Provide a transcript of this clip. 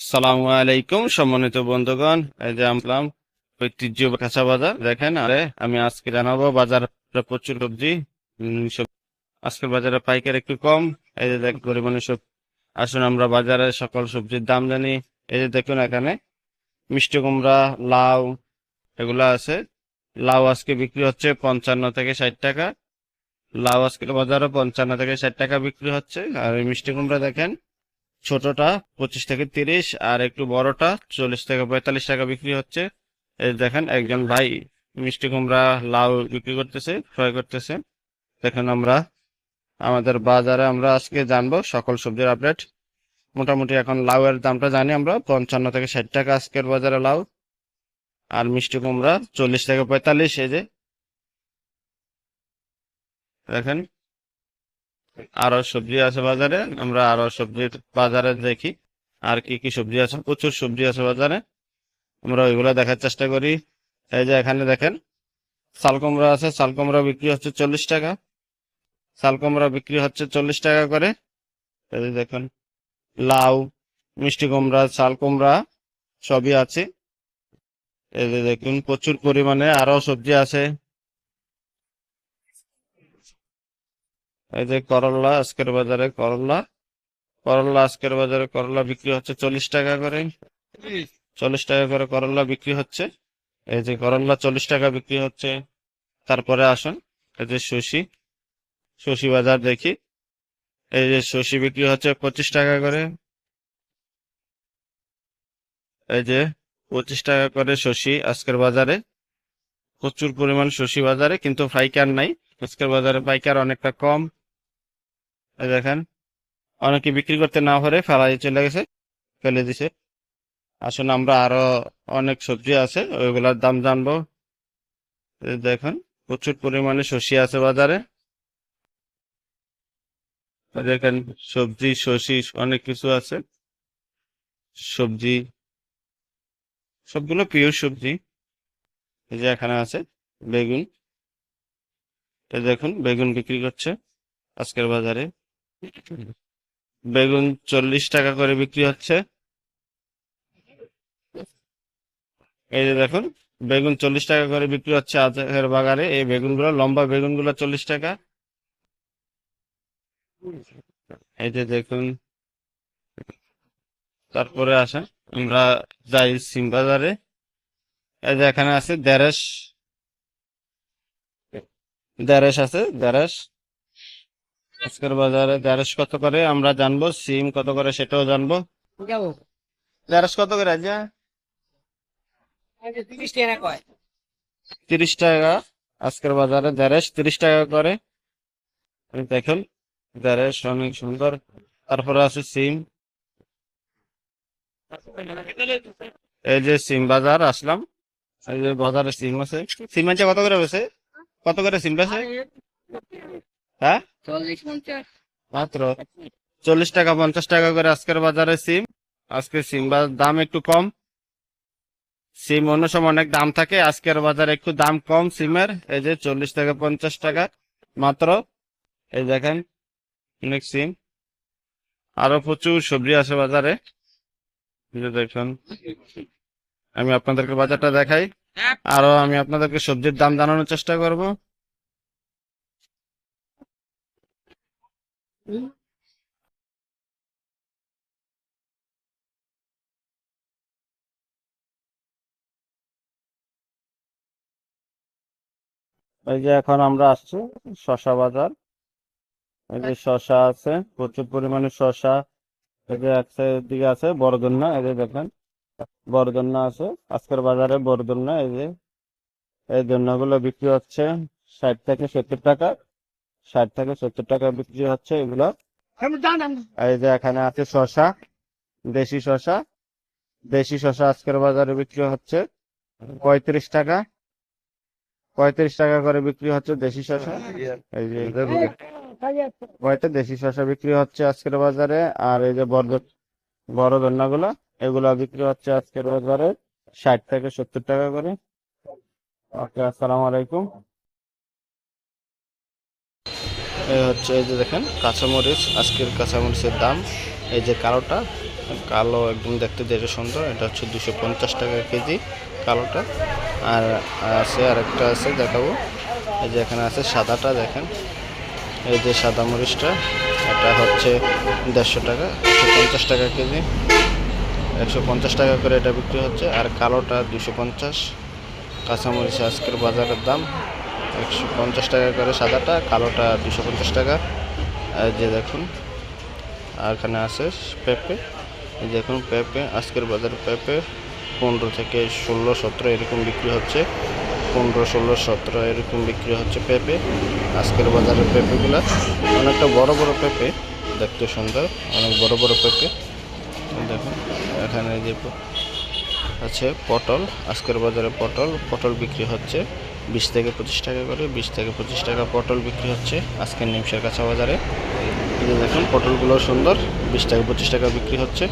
সালামু আলাইকুম, সম্মানিত বন্ধুগণ। এই যে আমলাম ঐতিহ্য কাঁচা বাজার, দেখেন আরে আমি আজকে জানাব বাজার প্রচুর সবজি আজকের বাজারে পাইকার একটু কম। এই যে দেখ পরিমাণে সব আসুন আমরা বাজারে সকল সবজির দাম জানি। এই যে দেখুন এখানে, মিষ্টি কুমড়া, লাউ, এগুলো আছে। লাউ আজকে বিক্রি হচ্ছে পঞ্চান্ন থেকে ষাট টাকা। লাউ আজকের বাজারে পঞ্চান্ন থেকে ষাট টাকা বিক্রি হচ্ছে। আর মিষ্টি কুমড়া দেখেন ছোটটা পঁচিশ থেকে তিরিশ, আর একটু বড়টা চল্লিশ থেকে পঁয়তাল্লিশ টাকা বিক্রি হচ্ছে। এই দেখেন, একজন ভাই মিষ্টি কুমড়া, লাউ বিক্রি করতেছে, ক্রয় করতেছে। দেখেন আমরা, আমাদের বাজারে আমরা আজকে জানব সকল সবজির আপডেট। মোটামুটি এখন লাউয়ের দামটা জানি আমরা, পঞ্চান্ন থেকে ষাট টাকা আজকের বাজারে লাউ। আর মিষ্টি কুমড়া চল্লিশ থেকে পঁয়তাল্লিশ, এই যে। দেখেন আরও সবজি আছে বাজারে, আমরা আরও সবজির বাজারে দেখি আর কি কি সবজি আছে, প্রচুর সবজি আছে বাজারে। আমরা ওইগুলো দেখার চেষ্টা করি। এই যে এখানে দেখেন, চাল কুমড়া আছে, চাল কুমড়া বিক্রি হচ্ছে চল্লিশ টাকা। চাল কুমড়া বিক্রি হচ্ছে চল্লিশ টাকা করে। এই দেখুন, লাউ, মিষ্টি কুমড়া, চাল কুমড়া সবই আছে। এই যে দেখুন, প্রচুর পরিমাণে আরও সবজি আছে। এই যে করলা, আজকের বাজারে করলা। করলা, আজকের বাজারে করলা বিক্রি হচ্ছে চল্লিশ টাকা করে। চল্লিশ টাকা করে করলা বিক্রি হচ্ছে। এই যে করলা চল্লিশ টাকা বিক্রি হচ্ছে। তারপরে আসুন, এই যে শশি। শশি বাজার দেখি। এই যে শশি বিক্রি হচ্ছে পঁচিশ টাকা করে। এই যে পঁচিশ টাকা করে শশি আজকের বাজারে। প্রচুর পরিমাণ শশি বাজারে, কিন্তু ফাইকার নাই। আজকের বাজারে পাইকার অনেকটা কম। দেখেন, অনেকে বিক্রি করতে না পারে, ফেলাই চলে গেছে, ফেলে দিছে। আসলে আমরা আরও অনেক সবজি আছে, ওইগুলার দাম জানব। দেখেন, প্রচুর পরিমাণে শসি আছে বাজারে। দেখেন, সবজি শসি অনেক কিছু আছে। সবজি, সবগুলো পিওর সবজি। এই যে এখানে আছে, বেগুন। দেখুন, বেগুন বিক্রি করছে আজকের বাজারে। বেগুন চল্লিশ টাকা করে বিক্রি হচ্ছে। এই যে দেখুন, বেগুন চল্লিশ টাকা করে বিক্রি হচ্ছে আজকের বাজারে এই বেগুনগুলো, লম্বা বেগুন বেগুনগুলো চল্লিশ টাকা। এই যে দেখুন, তারপরে আসেন, আমরা যাই সিম বাজারে। এই যে এখানে আছে দেড়শ। দেড়শ আছে, দেড়শ। আজকের বাজারে দেড়শ কত করে? আমরা জানব সিম কত করে সেটাও জানব। দেড়শ কত করে আছে তিরিশ টাকা কয়? তিরিশ টাকা। আজকের বাজারে দেড়শ তিরিশ টাকা করে। দেখুন দেড়শ অনেক সুন্দর। তারপরে আছে সিম। এই যে সিম বাজার আসলাম। এই যে বাজারে সিম আছে। সিম আছে কত করে বেছে কত করে সিম বেছে হ্যাঁ? মাত্র চল্লিশ টাকা পঞ্চাশ টাকা করে আজকের বাজারে সিম। আজকে সিম দাম একটু কম। সিম অন্য সময় অনেক দাম থাকে আজকের বাজারে একটু দাম কম সিমের। এই যে চল্লিশ থেকে পঞ্চাশ টাকা মাত্র। এই দেখেন অনেক সিম। আরও প্রচুর সবজি আছে বাজারে। দেখুন আমি আপনাদেরকে বাজারটা দেখাই। আরও আমি আপনাদেরকে সবজির দাম জানানোর চেষ্টা করব। এই যে এখন আমরা আসছি শশা বাজার। এই যে শশা আছে, প্রচুর পরিমাণে শশা এই যে এক দিকে আছে বড়দন্না এই যে দেখেন বড়দন্না আছে। আজকের বাজারে বড়দন্না এই যে, এই দন্নাগুলো বিক্রি হচ্ছে ষাট থেকে সত্তর টাকা। ষাট থেকে সত্তর টাকা বিক্রি হচ্ছে এগুলো। এই যে এখানে আছে শশা দেশি শশা দেশি শশা আজকের বাজারে বিক্রি হচ্ছে পঁয়ত্রিশ টাকা। পঁয়ত্রিশ টাকা করে বিক্রি হচ্ছে দেশি শশা এই যে কয়টা দেশি শশা বিক্রি হচ্ছে আজকের বাজারে। আর এই যে বড় বড় ধন্যাগুলো এগুলো বিক্রি হচ্ছে আজকের বাজারে ষাট থেকে সত্তর টাকা করে। ওকে আসসালামু আলাইকুম। হচ্ছে এই যে দেখেন, কাঁচামরিচ, আজকের কাঁচামরিচের দাম, এই যে কালোটা, কালো একদম দেখতে যেটা সুন্দর, এটা হচ্ছে দুশো পঞ্চাশ টাকা কেজি কালোটা। আর আছে আরেকটা আছে, দেখাবো। এই যে এখানে আছে সাদাটা, দেখেন। এই যে সাদা মরিচটা, এটা হচ্ছে দেড়শো টাকা একশো পঞ্চাশ টাকা কেজি। একশো পঞ্চাশ টাকা করে এটা বিক্রি হচ্ছে। আর কালোটা দুশো পঞ্চাশ। কাঁচামরিচ আজকের বাজারের দাম একশো পঞ্চাশ টাকা করে সাদাটা, কালোটা দুশো পঞ্চাশ টাকা। আর যে দেখুন, আর এখানে আছে পেঁপে। এই দেখুন পেঁপে, আজকের বাজারে পেঁপে পনেরো থেকে ষোলো, সতেরো এরকম বিক্রি হচ্ছে। পনেরো, ষোলো, সতেরো এরকম বিক্রি হচ্ছে পেঁপে। আজকের বাজারের পেঁপেগুলো অনেকটা বড় বড় পেঁপে, দেখতে সুন্দর, অনেক বড় বড় পেঁপে। দেখুন, এখানে যে আছে পটল, আজকের বাজারে পটল। পটল বিক্রি হচ্ছে বিশ থেকে পঁচিশ টাকা করে, বিশ থেকে পঁচিশ টাকা পটল বিক্রি হচ্ছে আজকের নিমসের কাছা বাজারে। দেখুন, পটলগুলো সুন্দর, বিশ টাকা পঁচিশ টাকা বিক্রি হচ্ছে।